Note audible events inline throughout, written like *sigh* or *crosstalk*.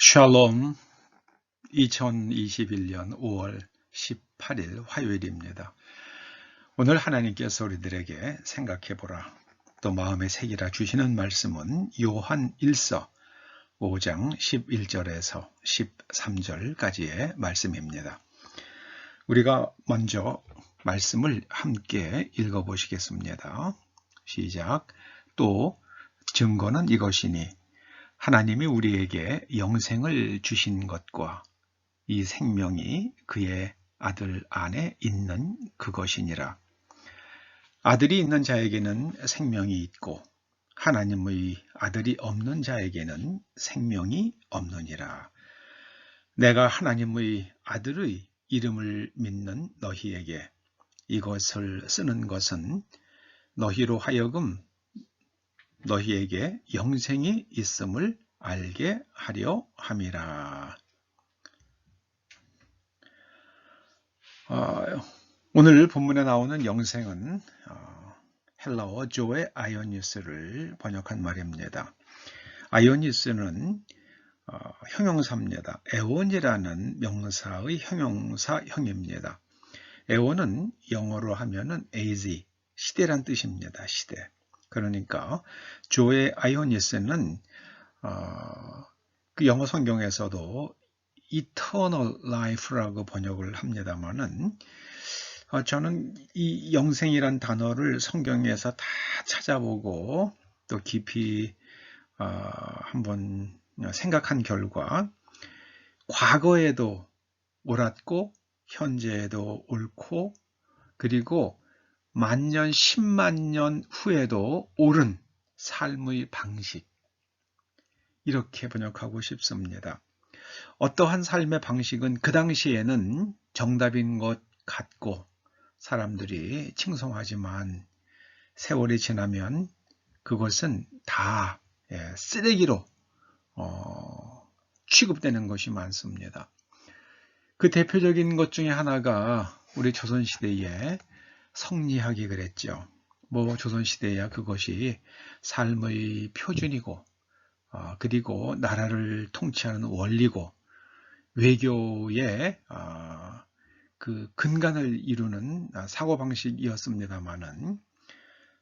샬롬 2021년 5월 18일 화요일입니다. 오늘 하나님께서 우리들에게 생각해 보라 또 마음에 새기라 주시는 말씀은 요한 1서 5장 11절에서 13절까지의 말씀입니다. 우리가 먼저 말씀을 함께 읽어 보시겠습니다. 시작. 또 증거는 이것이니 하나님이 우리에게 영생을 주신 것과 이 생명이 그의 아들 안에 있는 그것이니라. 아들이 있는 자에게는 생명이 있고 하나님의 아들이 없는 자에게는 생명이 없느니라. 내가 하나님의 아들의 이름을 믿는 너희에게 이것을 쓰는 것은 너희로 하여금 너희에게 영생이 있음을 알게 하려 함이라. 어, 오늘 본문에 나오는 영생은 어, 헬라어 조의 아이오니스를 번역한 말입니다. 아이오니스는 어, 형용사입니다. 에온이라는 명사의 형용사형입니다. 에온은 영어로 하면은 age, 시대란 뜻입니다. 시대. 그러니까 조의 아이오니스는 어, 그 영어 성경에서도 eternal life라고 번역을 합니다만은 어, 저는 이 영생이란 단어를 성경에서 다 찾아보고 또 깊이 어, 한번 생각한 결과 과거에도 옳았고 현재에도 옳고 그리고 만년, 십만년 후에도 옳은 삶의 방식. 이렇게 번역하고 싶습니다. 어떠한 삶의 방식은 그 당시에는 정답인 것 같고 사람들이 칭송하지만 세월이 지나면 그것은 다 예, 쓰레기로 어, 취급되는 것이 많습니다. 그 대표적인 것 중에 하나가 우리 조선시대에 성리학이 그랬죠. 뭐 조선시대야 그것이 삶의 표준이고 어, 그리고 나라를 통치하는 원리고 외교의 어, 그 근간을 이루는 사고방식이었습니다마는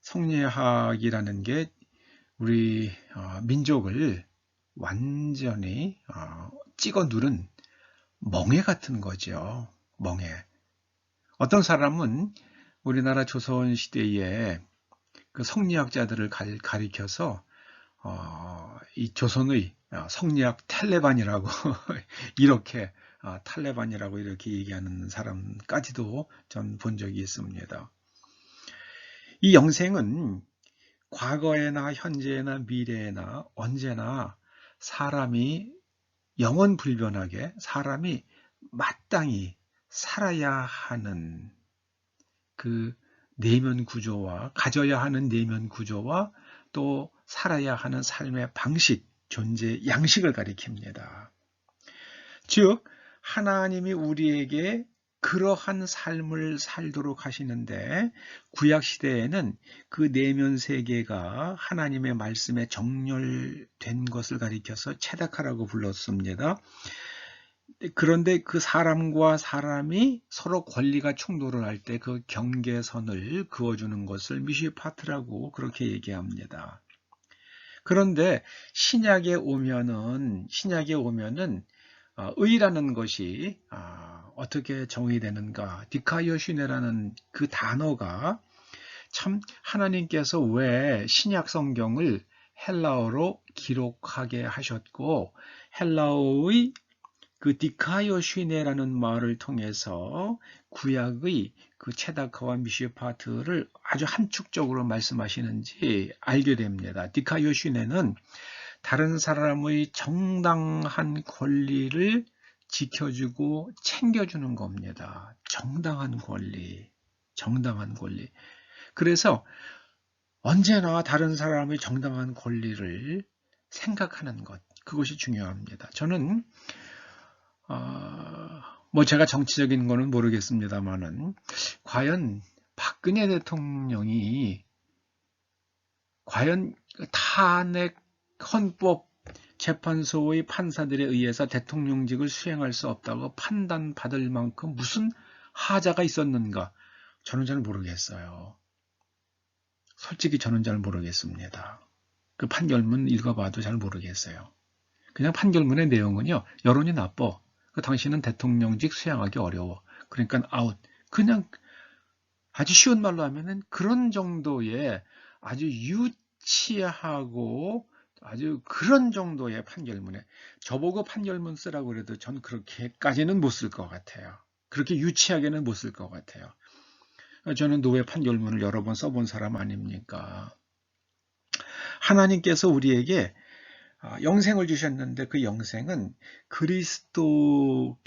성리학이라는 게 우리 어, 민족을 완전히 어, 찍어 누른 멍해 같은 거죠. 멍해. 어떤 사람은 우리나라 조선 시대에 그 성리학자들을 가리켜서 어, 이 조선의 어, 성리학 탈레반이라고 *laughs* 이렇게 어, 탈레반이라고 이렇게 얘기하는 사람까지도 전 본 적이 있습니다. 이 영생은 과거에나 현재나 미래에나 언제나 사람이 영원 불변하게 사람이 마땅히 살아야 하는 그 내면 구조와 가져야 하는 내면 구조와 또 살아야 하는 삶의 방식, 존재 양식을 가리킵니다. 즉 하나님이 우리에게 그러한 삶을 살도록 하시는데 구약 시대에는 그 내면 세계가 하나님의 말씀에 정렬된 것을 가리켜서 체다카라고 불렀습니다. 그런데 그 사람과 사람이 서로 권리가 충돌을 할 때 그 경계선을 그어주는 것을 미시파트라고 그렇게 얘기합니다. 그런데 신약에 오면은 신약에 오면은 어, 의라는 것이 아, 어떻게 정의되는가 디카이오시네라는 그 단어가 참 하나님께서 왜 신약 성경을 헬라어로 기록하게 하셨고 헬라어의 그 디카이오 슈네라는 말을 통해서 구약의 그 체다카와 미시파트를 아주 함축적으로 말씀하시는지 알게 됩니다. 디카이오 슈네는 다른 사람의 정당한 권리를 지켜주고 챙겨주는 겁니다. 정당한 권리, 정당한 권리. 그래서 언제나 다른 사람의 정당한 권리를 생각하는 것, 그것이 중요합니다. 저는 어, 뭐 제가 정치적인 거는 모르겠습니다만은 과연 박근혜 대통령이 과연 탄핵 헌법 재판소의 판사들에 의해서 대통령직을 수행할 수 없다고 판단받을 만큼 무슨 하자가 있었는가? 저는 잘 모르겠어요. 솔직히 저는 잘 모르겠습니다. 그 판결문 읽어봐도 잘 모르겠어요. 그냥 판결문의 내용은요. 여론이 나빠. 그 당신은 대통령직 수행하기 어려워. 그러니까 아웃. 그냥 아주 쉬운 말로 하면은 그런 정도의 아주 유치하고 아주 그런 정도의 판결문에 저보고 판결문 쓰라고 그래도 전 그렇게까지는 못 쓸 것 같아요. 그렇게 유치하게는 못 쓸 것 같아요. 저는 노예 판결문을 여러 번 써본 사람 아닙니까? 하나님께서 우리에게 아, 영생을 주셨는데 그 영생은 그리스도께서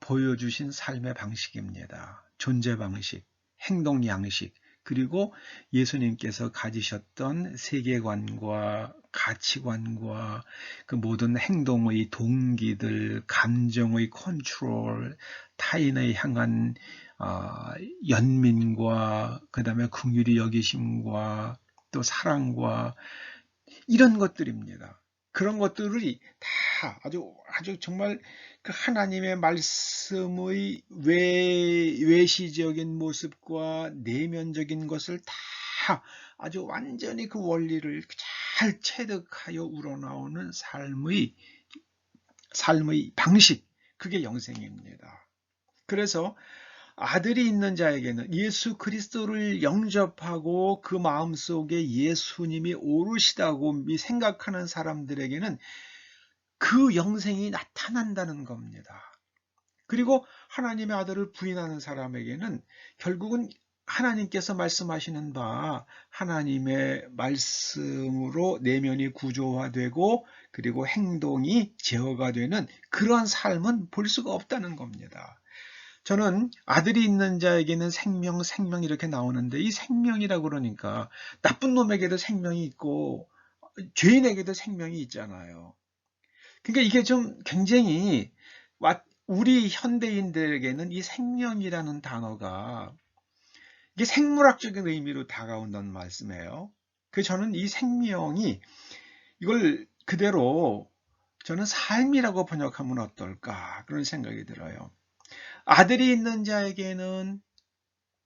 보여주신 삶의 방식입니다. 존재 방식, 행동 양식, 그리고 예수님께서 가지셨던 세계관과 가치관과 그 모든 행동의 동기들, 감정의 컨트롤, 타인의 향한 어, 연민과 그 다음에 긍휼히 여기심과 또 사랑과 이런 것들입니다. 그런 것들이 다 아주 아주 정말 그 하나님의 말씀의 외, 외시적인 모습과 내면적인 것을 다 아주 완전히 그 원리를 잘 체득하여 우러나오는 삶의 삶의 방식 그게 영생입니다. 그래서 아들이 있는 자에게는 예수 그리스도를 영접하고 그 마음속에 예수님이 오르시다고 생각하는 사람들에게는 그 영생이 나타난다는 겁니다. 그리고 하나님의 아들을 부인하는 사람에게는 결국은 하나님께서 말씀하시는 바 하나님의 말씀으로 내면이 구조화되고 그리고 행동이 제어가 되는 그러한 삶은 볼 수가 없다는 겁니다. 저는 아들이 있는 자에게는 생명, 생명 이렇게 나오는데 이 생명이라고 그러니까 나쁜 놈에게도 생명이 있고 죄인에게도 생명이 있잖아요. 그러니까 이게 좀 굉장히 우리 현대인들에게는 이 생명이라는 단어가 이게 생물학적인 의미로 다가온다는 말씀이에요. 그 저는 이 생명이 이걸 그대로 저는 삶이라고 번역하면 어떨까 그런 생각이 들어요. 아들이 있는 자에게는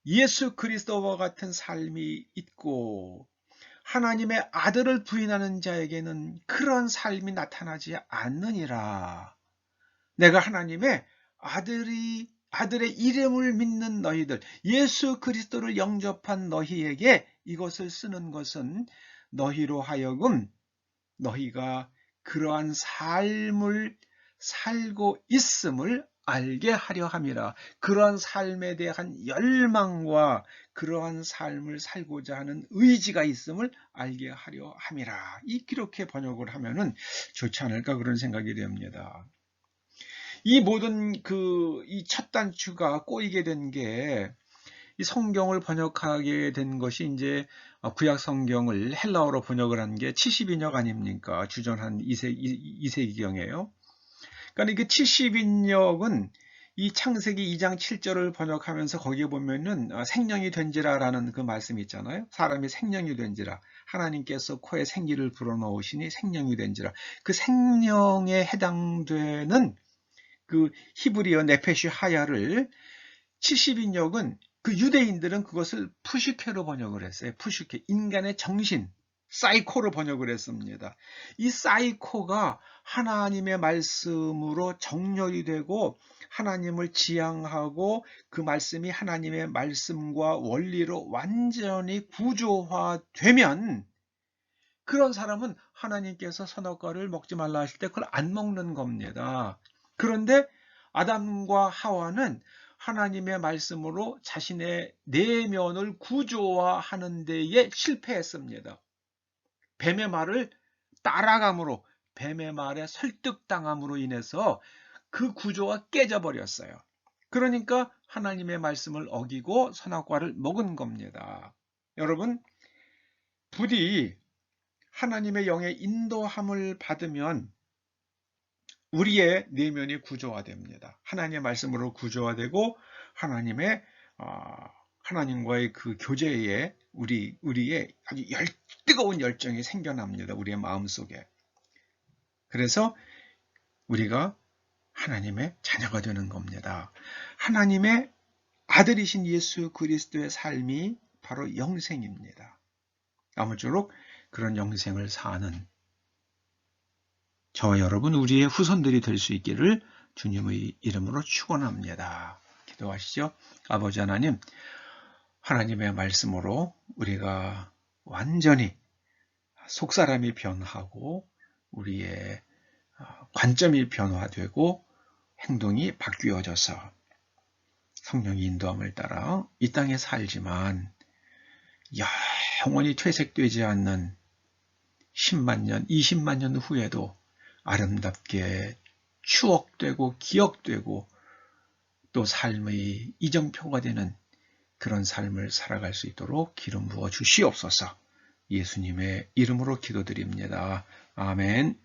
예수 그리스도와 같은 삶이 있고 하나님의 아들을 부인하는 자에게는 그런 삶이 나타나지 않느니라. 내가 하나님의 아들이 아들의 이름을 믿는 너희들, 예수 그리스도를 영접한 너희에게 이것을 쓰는 것은 너희로 하여금 너희가 그러한 삶을 살고 있음을 알게 하려 함이라. 그러한 삶에 대한 열망과 그러한 삶을 살고자 하는 의지가 있음을 알게 하려 함이라. 이렇게 번역을 하면은 좋지 않을까 그런 생각이 됩니다. 이 모든 그 이 첫 단추가 꼬이게 된 게 이 성경을 번역하게 된 것이 이제 구약 성경을 헬라어로 번역을 한 게 72년 아닙니까? 주전 한 2세, 2세기경이에요. 그러니까 이게 70인역은 이 창세기 2장 7절을 번역하면서 거기에 보면은 어, 생명이 된지라라는 그 말씀이 있잖아요. 사람이 생명이 된지라. 하나님께서 코에 생기를 불어넣으시니 생명이 된지라. 그 생명에 해당되는 그 히브리어 네페시 하야를 70인역은 그 유대인들은 그것을 푸시케로 번역을 했어요. 푸시케. 인간의 정신. 사이코로 번역을 했습니다. 이 사이코가 하나님의 말씀으로 정렬이 되고 하나님을 지향하고 그 말씀이 하나님의 말씀과 원리로 완전히 구조화되면 그런 사람은 하나님께서 선악과를 먹지 말라 하실 때 그걸 안 먹는 겁니다. 그런데 아담과 하와는 하나님의 말씀으로 자신의 내면을 구조화하는 데에 실패했습니다. 뱀의 말을 따라감으로 뱀의 말에 설득당함으로 인해서 그 구조가 깨져버렸어요. 그러니까 하나님의 말씀을 어기고 선악과를 먹은 겁니다. 여러분 부디 하나님의 영의 인도함을 받으면 우리의 내면이 구조화됩니다. 하나님의 말씀으로 구조화되고 하나님의 어, 하나님과의 그 교제에 우리 우리의 아주 열 뜨거운 열정이 생겨납니다. 우리의 마음 속에. 그래서 우리가 하나님의 자녀가 되는 겁니다. 하나님의 아들이신 예수 그리스도의 삶이 바로 영생입니다. 아무쪼록 그런 영생을 사는 저와 여러분 우리의 후손들이 될 수 있기를 주님의 이름으로 축원합니다. 기도하시죠. 아버지 하나님, 하나님의 말씀으로 우리가 완전히 속사람이 변하고 우리의 관점이 변화되고 행동이 바뀌어져서 성령의 인도함을 따라 이 땅에 살지만 영원히 퇴색되지 않는 10만 년, 20만 년 후에도 아름답게 추억되고 기억되고 또 삶의 이정표가 되는 그런 삶을 살아갈 수 있도록 기름 부어 주시옵소서 예수님의 이름으로 기도드립니다. 아멘.